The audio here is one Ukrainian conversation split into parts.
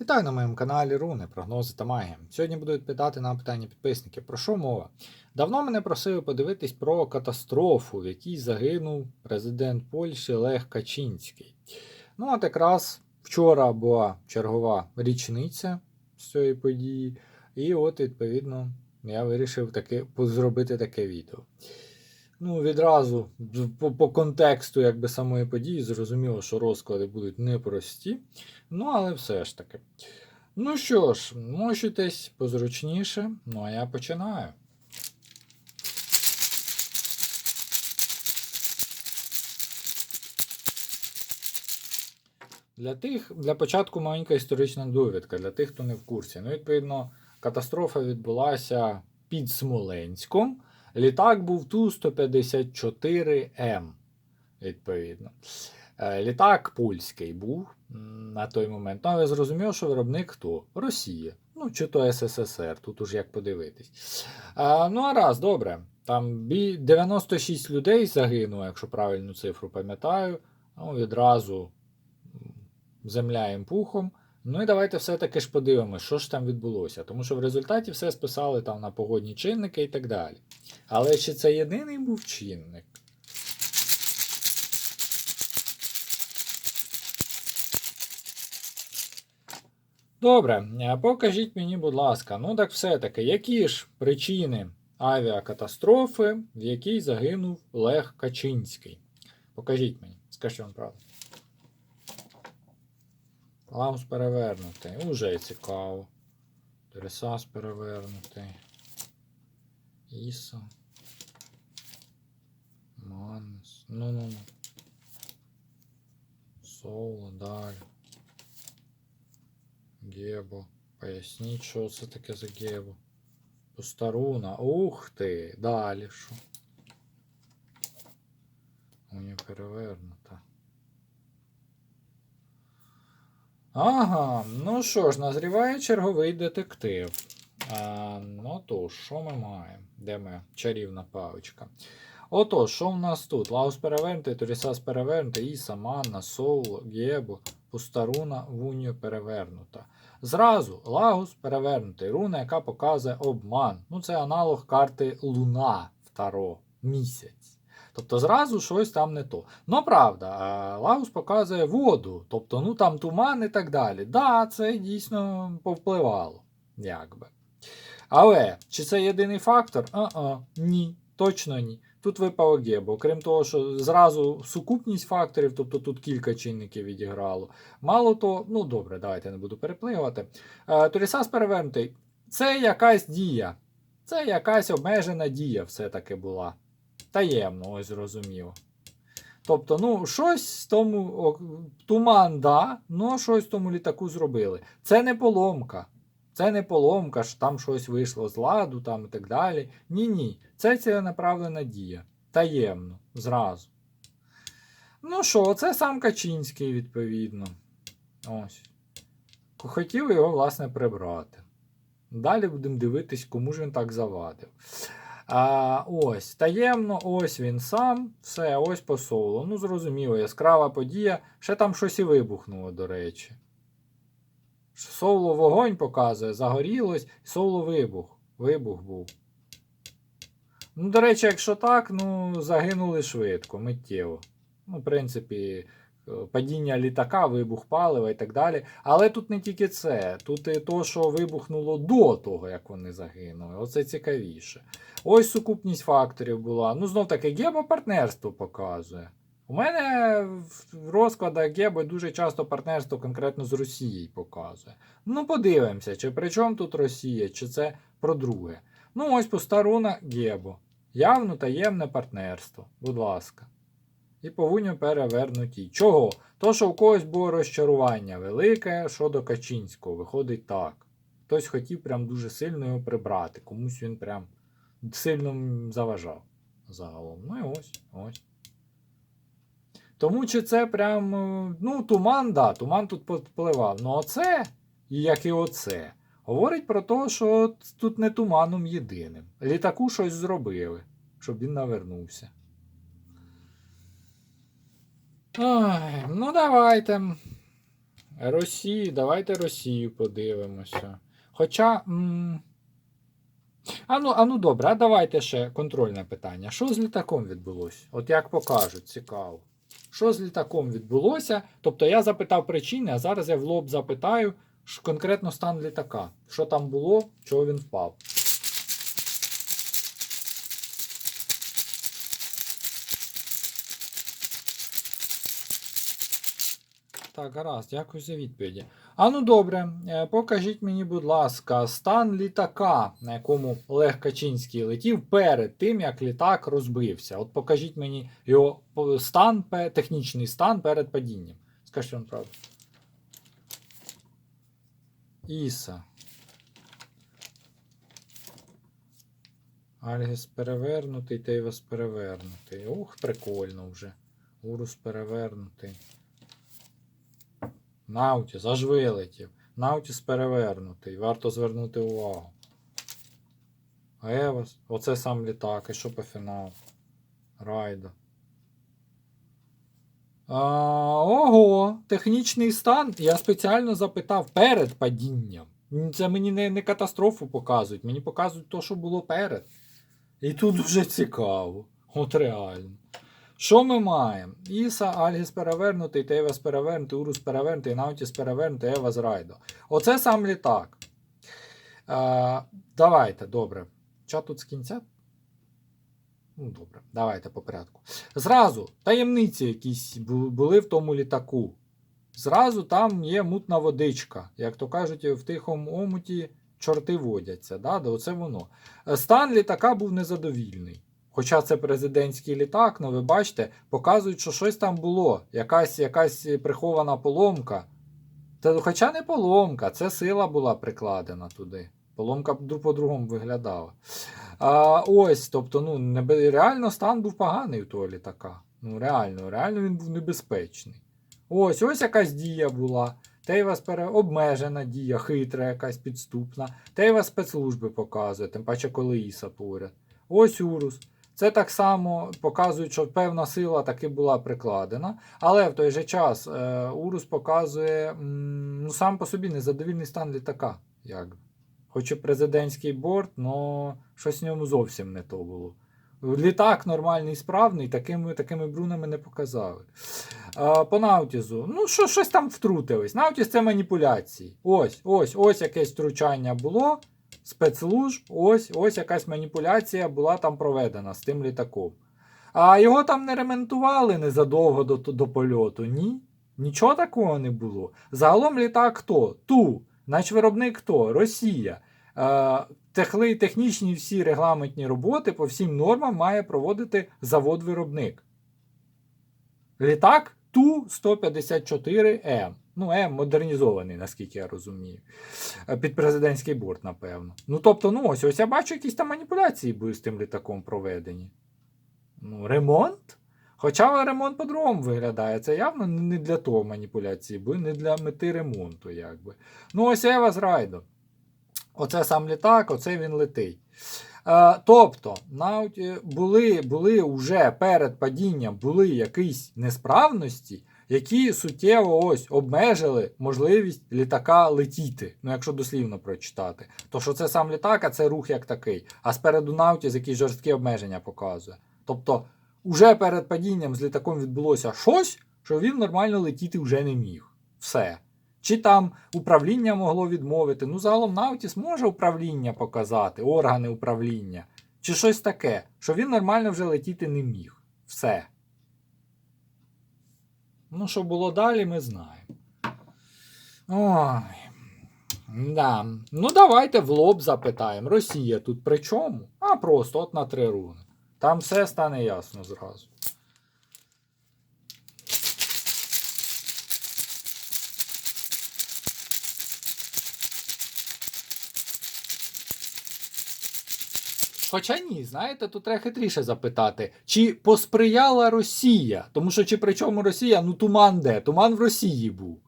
Вітаю на моєму каналі Руни, прогнози та магія. Сьогодні буду відповідати на питання підписників. Про що мова? Давно мене просили подивитись про катастрофу, в якій загинув президент Польщі Лех Качинський. Ну, от якраз вчора була чергова річниця з цієї події, і от, відповідно, я вирішив таки зробити таке відео. Ну, відразу по, по контексту якби, самої події зрозуміло, що розклади будуть непрості. Ну, але все ж таки. Ну що ж, мочитесь позручніше, ну а я починаю. Для тих, для початку маленька історична довідка, для тих, хто не в курсі. Ну, відповідно, катастрофа відбулася під Смоленськом. Літак був Ту-154М, відповідно. Е, Літак польський був на той момент. Ну, але зрозуміло, що виробник хто? Росія. Ну, чи то СССР, тут уж як подивитись. А, ну, а раз, добре. Там 96 людей загинуло, якщо правильну цифру пам'ятаю. Ну, відразу земля їм пухом. Ну і давайте все-таки ж подивимося, що ж там відбулося. Тому що в результаті все списали там на погодні чинники і так далі. Але чи це єдиний був чинник? Добре, е, покажіть мені, будь ласка, ну так все-таки, які ж причини авіакатастрофи, в якій загинув Лех Качинський? Покажіть мені, скажіть вам правду. Лаус перевернутий. Уже цікаво. Тересас перевернутий. Іса. Маннес. Ну-ну-ну. Соло, далі. Гебо. Поясніть, що це таке за Гебо. Постаруна. Ух ти! Далі що? Уні перевернута. Ага, ну що ж, назріває черговий детектив. А, ну то, що ми маємо? Де ми? Чарівна паличка. Отож, що в нас тут? Лаус перевернутий, Торісас перевернутий, Іса, Манна, Соуло, Гєбо, Пустаруна, Вуньо перевернута. Зразу Лагус перевернутий. Руна, яка показує обман. Ну, це аналог карти Луна Второ, місяць. Тобто зразу щось там не то. Ну, правда, а Лагус показує воду, тобто ну там туман і так далі. Да, це дійсно повпливало. Якби. Але чи це єдиний фактор? А-а, ні, точно ні. Тут випало Гебо. Крім того, що зразу сукупність факторів, тобто тут кілька чинників відіграло. Мало то, ну добре, давайте не буду перепливати. Е, Торісас перевернутий. Це якась дія. Це якась обмежена дія все-таки була. Таємно, ось зрозуміло. Тобто, ну, щось тому туман, да, ну щось тому літаку зробили. Це не поломка. Це не поломка, що там щось вийшло з ладу там і так далі. Ні-ні. Це ціленаправлена дія. Таємно, зразу. Ну що, це сам Качинський, відповідно. Ось. Хотів його, власне, прибрати. Далі будемо дивитись, кому ж він так завадив. А, Ось, таємно, ось він сам. Все, ось по солу. Ну, зрозуміло, яскрава подія. Ще там щось і вибухнуло, до речі. Соло вогонь показує, загорілось, соло вибух. Вибух був. Ну, до речі, якщо так, ну, загинули швидко, миттєво. Ну, в принципі, падіння літака, вибух палива і так далі. Але тут не тільки це. Тут і то, що вибухнуло до того, як вони загинули. Оце цікавіше. Ось сукупність факторів була. Ну, знов таки, геопартнерство показує. У мене в розкладах Гебо дуже часто партнерство конкретно з Росією показує. Ну, подивимося, чи при чому тут Росія, чи це про друге. Ну, ось постаруна Гебо. Явно таємне партнерство. Будь ласка. І повинні перевернуті. Чого? То, що у когось було розчарування велике щодо Качинського. Виходить так. Хтось хотів прям дуже сильно його прибрати. Комусь він прям сильно заважав загалом. Ну і ось, ось. Тому чи це прям. е, Ну, туман, да, туман тут впливав. Ну оце, і як і оце, говорить про те, що тут не туманом єдиним. Літаку щось зробили, щоб він навернувся. Ой, ну давайте. Росію, давайте Росію подивимося. Хоча. М- а ну, а ну добре, а давайте ще контрольне питання. Що з літаком відбулося? От як покажуть, цікаво. Що з літаком відбулося? Тобто я запитав причини, а зараз я в лоб запитаю конкретно стан літака. Що там було, чого він впав. Так, гаразд, дякую за відповіді. А ну добре, е, покажіть мені, будь ласка, стан літака, на якому Олег Качинський летів перед тим, як літак розбився. От покажіть мені його стан, технічний стан перед падінням. Скажіть вам правду. Іса. Альгіс перевернутий, Тейвас перевернутий. Ух, прикольно вже. Урус перевернутий. Наутіс аж вилетів. Наутіс перевернутий. Варто звернути увагу. Евас. Оце сам літак. І що по фіналу? Райдо. А, ого, технічний стан. Я спеціально запитав перед падінням. Це мені не, не катастрофу показують, мені показують те, що було перед. І тут дуже цікаво. От реально. Що ми маємо? Іса, Альгіс перевернутий, Тейвас перевернутий, Урус перевернутий, Наутіс перевернутий, Евас Райдо. Оце сам літак. Е, давайте, добре. Ча тут з кінця? Ну, добре, давайте по порядку. Зразу таємниці якісь були в тому літаку. Зразу там є мутна водичка. Як то кажуть, в тихому омуті чорти водяться. Да, оце воно. Е, Стан літака був незадовільний. Хоча це президентський літак, ну ви бачите, показують, що щось там було. Якась, якась прихована поломка. Та, хоча не поломка, це сила була прикладена туди. Поломка по-другому виглядала. А, ось, тобто, ну, небе- реально стан був поганий у того літака. Ну, реально, реально він був небезпечний. Ось, ось якась дія була. Тейва пере... обмежена дія, хитра, якась підступна. Тейва спецслужби показує, тим паче, коли Іса поряд. Ось Урус. Це так само показує, що певна сила таки була прикладена, але в той же час е, Урус показує ну, сам по собі незадовільний стан літака. Як. Хоч і президентський борт, але щось в ньому зовсім не то було. Літак нормальний, справний, такими, такими брунами не показали. А, по Наутізу, ну що, щось там втрутились. Наутіс це маніпуляції. Ось, ось, ось якесь втручання було. Спецслужб, ось, ось якась маніпуляція була там проведена з тим літаком. А його там не ремонтували незадовго до, до польоту. Ні. Нічого такого не було. Загалом літак хто? Ту. Наш виробник хто? Росія. Техли, технічні всі регламентні роботи по всім нормам має проводити завод-виробник. Літак Ту-154М. Ну, М модернізований, наскільки я розумію. Е, Під президентський борт, напевно. Ну, тобто, ну ось, ось я бачу, якісь там маніпуляції були з тим літаком проведені. Ну, ремонт? Хоча ремонт по-другому виглядає. Це явно не для того маніпуляції, були, не для мети ремонту, якби. Ну, ось Ева з Райдо. Оце сам літак, оце він летить. Е, тобто, навіть були, були вже перед падінням були якісь несправності, які суттєво ось обмежили можливість літака летіти. Ну, якщо дослівно прочитати. То що це сам літак, а це рух як такий. А спереду Наутіс якісь жорсткі обмеження показує. Тобто, уже перед падінням з літаком відбулося щось, що він нормально летіти вже не міг. Все. Чи там управління могло відмовити. Ну, загалом Наутіс може управління показати, органи управління. Чи щось таке, що він нормально вже летіти не міг. Все. Ну, що було далі, ми знаємо. Ой. Да. Ну, давайте в лоб запитаємо. Росія тут при чому? А просто от на три руни. Там все стане ясно зразу. Хоча ні, знаєте, тут треба хитріше запитати, чи посприяла Росія? Тому що чи при чому Росія? Ну туман де? Туман в Росії був.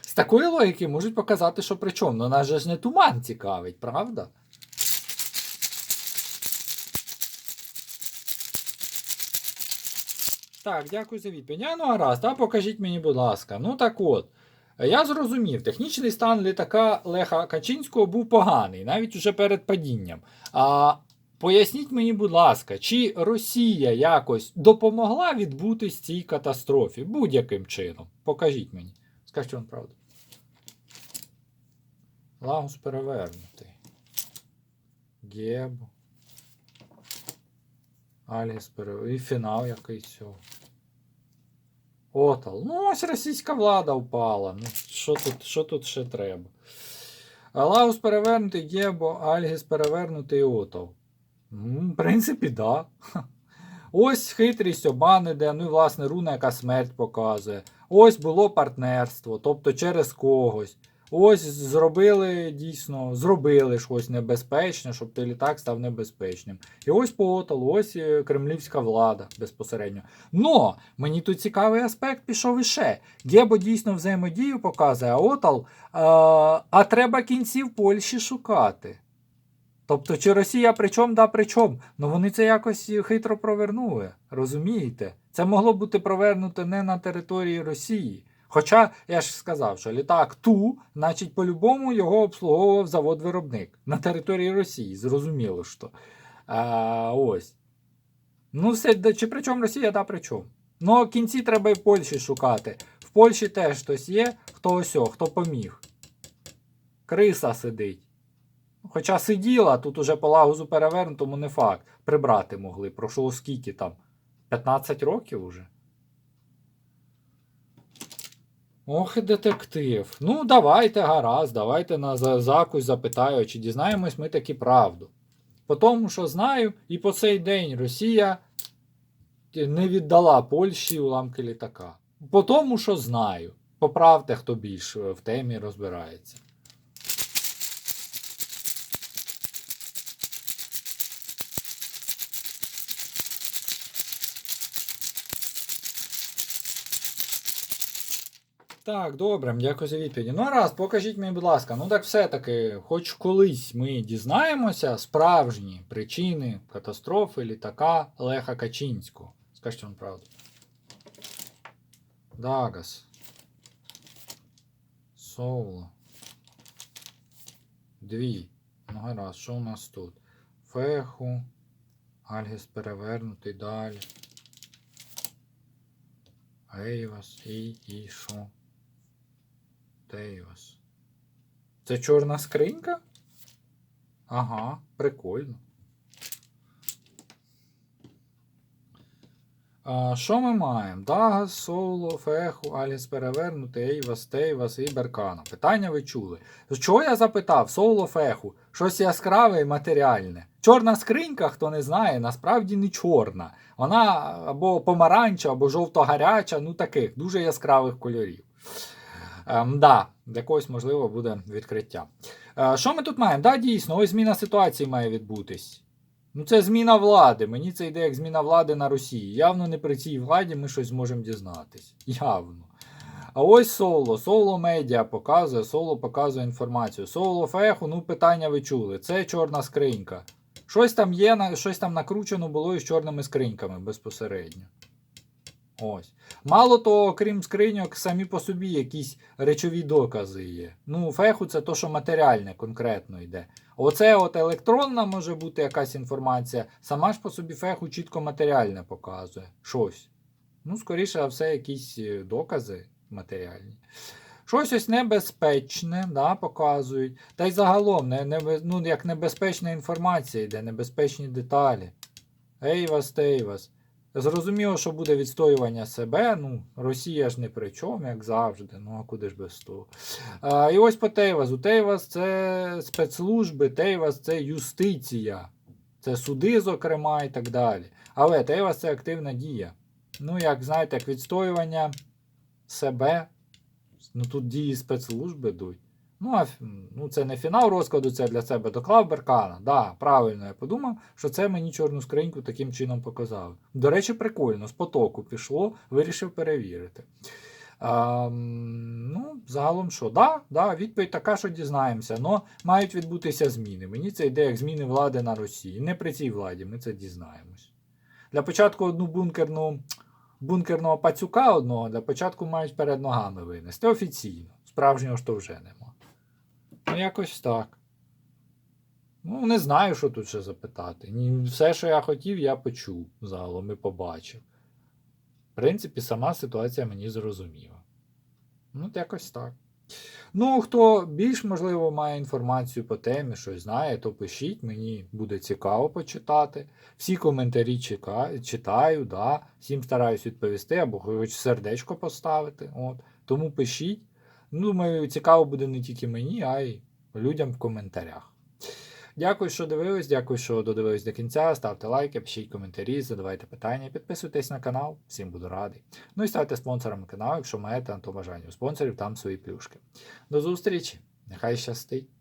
З такої логіки можуть показати, що при чому. Ну нас же ж не туман цікавить, правда? Так, дякую за відповідь. А, ну гаразд, а покажіть мені, будь ласка. Ну так от. Я зрозумів, технічний стан літака Леха Качинського був поганий, навіть уже перед падінням. А поясніть мені, будь ласка, чи Росія якось допомогла відбутись цій катастрофі будь-яким чином? Покажіть мені. Скажіть вам правду. Лагус перевернутий. Гебу. Аліс перевернутий. І фінал якийсь цього. Отал. Ну, ось російська влада впала. Ну, що тут, що тут ще треба? Лаус перевернутий, Гебо, Альгіс перевернутий Отал. В принципі, да. Ось хитрість Обаниде, ну і власне руна, яка смерть показує. Ось було партнерство, тобто через когось. Ось зробили дійсно, зробили щось небезпечне, щоб той літак став небезпечним. І ось Потал, ось е, кремлівська влада безпосередньо. Но мені тут цікавий аспект пішов іще. Гебо дійсно взаємодію показує, а Отал, а, а треба кінців Польщі шукати. Тобто, чи Росія при чому, да при чому? Ну вони це якось хитро провернули. Розумієте? Це могло бути провернуто не на території Росії. Хоча я ж сказав, що літак Ту, значить, по-любому його обслуговував завод-виробник на території Росії. Зрозуміло що. А, ось. Ну, все, чи при чому Росія, да при чому. Ну, кінці треба і в Польщі шукати. В Польщі теж хтось є, хто ось, хто поміг. Криса сидить. Хоча сиділа, тут уже по лагузу перевернутому не факт. Прибрати могли. Пройшло скільки там? 15 років уже. Ох, і детектив. Ну, давайте, гаразд, давайте на закусь запитаю, чи дізнаємось ми таки правду. По тому, що знаю, і по цей день Росія не віддала Польщі уламки літака. По тому, що знаю. Поправте, хто більш в темі розбирається. Так, добре, дякую за відповіді. Ну, раз, покажіть мені, будь ласка, ну так все-таки, хоч колись ми дізнаємося справжні причини катастрофи літака Леха Качинського. Скажіть вам правду. Дагас. Соло. Дві. Ну, гаразд, що у нас тут? Феху. Альгіс перевернутий далі. Ейвас і, і що? Дейвас. Це чорна скринька? Ага, прикольно. Що ми маємо? Дагас, Соло, Феху, Аліс перевернутий, Ейвас, Тейвас і Беркана. Питання ви чули. Чого я запитав? Соло, Феху. Щось яскраве і матеріальне. Чорна скринька, хто не знає, насправді не чорна. Вона або помаранча, або жовто-гаряча, ну таких дуже яскравих кольорів. Ем, да, для когось, можливо, буде відкриття. Е, що ми тут маємо? Да, дійсно, ось зміна ситуації має відбутись. Ну, це зміна влади. Мені це йде як зміна влади на Росії. Явно не при цій владі ми щось зможемо дізнатись. Явно. А ось соло. Соло медіа показує, соло показує інформацію. Соло феху, ну питання ви чули. Це чорна скринька. Щось там є, щось там накручено було із чорними скриньками безпосередньо. Ось. Мало того, крім скриньок, самі по собі якісь речові докази є. Ну, феху це то, що матеріальне конкретно йде. Оце от електронна може бути якась інформація, сама ж по собі феху чітко матеріальне показує. Щось. Ну, скоріше все, якісь е, докази матеріальні. Щось ось небезпечне, да, показують. Та й загалом, не, не, ну, як небезпечна інформація йде, небезпечні деталі. Ейвас, Тейвас. Зрозуміло, що буде відстоювання себе. Ну, Росія ж не при чому, як завжди. Ну, а куди ж без того. А, і ось по Тейвазу. Тейваз це спецслужби, Тейваз це юстиція. Це суди, зокрема, і так далі. Але Тейваз це активна дія. Ну, як знаєте, як відстоювання себе. Ну тут дії спецслужби йдуть. Ну, а ну, це не фінал розкладу, це для себе доклав Беркана. Да, правильно, я подумав, що це мені чорну скриньку таким чином показали. До речі, прикольно, з потоку пішло, вирішив перевірити. А, ну, загалом що? Да, да, відповідь така, що дізнаємося, але мають відбутися зміни. Мені це йде як зміни влади на Росії. Не при цій владі, ми це дізнаємось. Для початку одну бункерну, бункерного пацюка одного для початку мають перед ногами винести офіційно. справжнього ж то вже нема. Ну, якось так. Ну, не знаю, що тут ще запитати. Все, що я хотів, я почув загалом і побачив. В принципі, сама ситуація мені зрозуміла. Ну, якось так. Ну, хто більш, можливо, має інформацію по темі, щось знає, то пишіть, мені буде цікаво почитати. Всі коментарі читаю, да. всім стараюсь відповісти або хоч сердечко поставити. От. Тому пишіть. Думаю, цікаво буде не тільки мені, а й людям в коментарях. Дякую, що дивились, дякую, що додивились до кінця. Ставте лайки, пишіть коментарі, задавайте питання, підписуйтесь на канал, всім буду радий. Ну і ставте спонсорами каналу, якщо маєте на то бажання. У спонсорів там свої плюшки. До зустрічі! Нехай щастить!